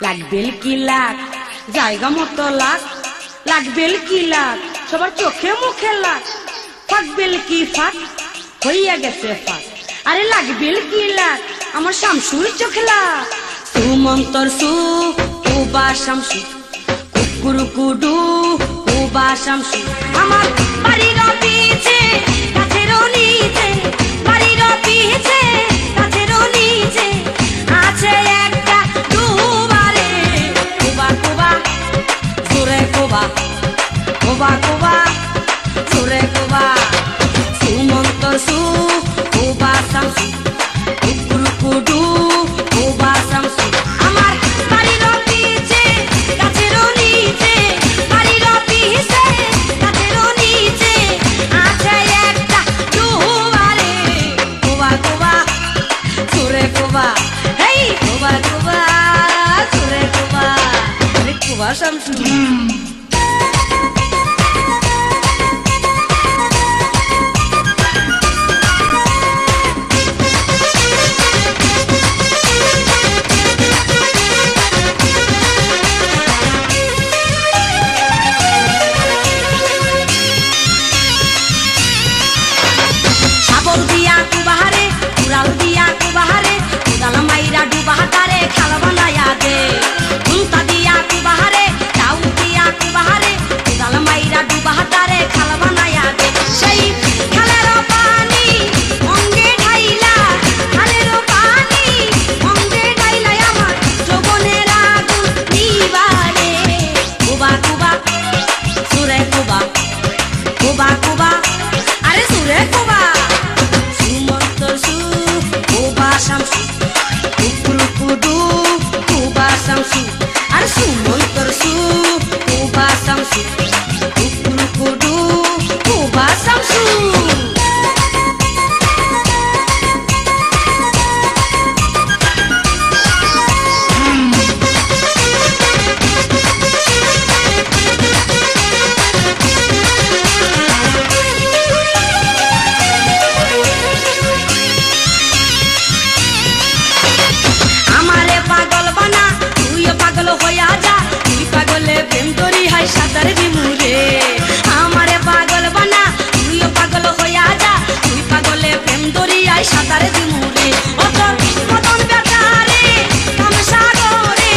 লাগবেল কি লাখ জায়গা মতো লাখ লাগবেল কি লাখ সবার চোখে মুখে লাখ ফাঁকবেল কি ফাঁক? হইয়া গেছে ফাঁক। আরে লাগবেল কি লাখ আমার শামসুর চোখে লাখ সুমন্তর সু উবা শামসু কুকুর কুডু, উবা শামসু আমার আরে কুবা পাগলে প্রেম করি হাই সাঁতার দিমুরে আমারে পাগল বানা, তুইও পাগল হইয়া যা। তুই পাগলে প্রেম করি হাই সাঁতার দিমুরে অত মদন বেটারে কাম সাগরে।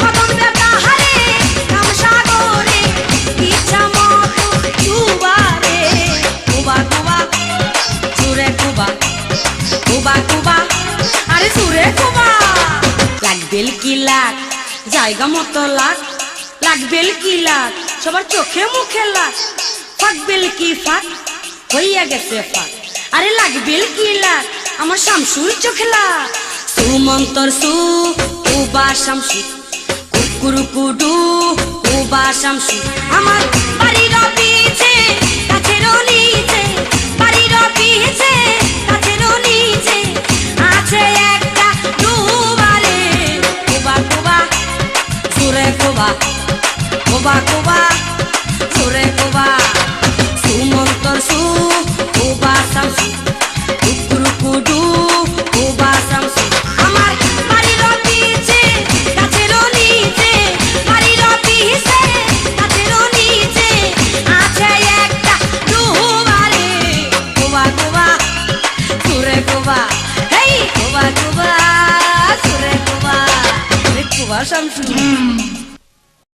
মদন বেটারে কাম সাগরে। ইচ্ছা মতো ডুবারে কুবা কুবা সুরে কুবা কুবা কুবা আরে সুরে কুবা লাগবেল কি লাখ জায়গা মতো লাখ লাগবেল কি লাগ, সবার চোখে মুখে লাখ ফাঁকবেল কি ফাঁক, হইয়া গেছে ফাঁক। আরে লাগবেল কি লাগ, আমার শামসুর চোখে লাগ। সুমন্তর সু, উবা শামসু কুকুর কুডু, উবা শামসু আমার কুবা কুবা, সুরে কুবা, সুমন্তর সু, কুবা শামসু কুকুর কুডু, কুবা শামসু আমার বাড়ির পিছে গাছের নিচে বাড়ির পিছে গাছের নিচে, আছে একটা ডুবারে কুবা কুবা, সুরে কুবা, হেই, কুবা কুবা, সুরে কুবা কুবা শামসু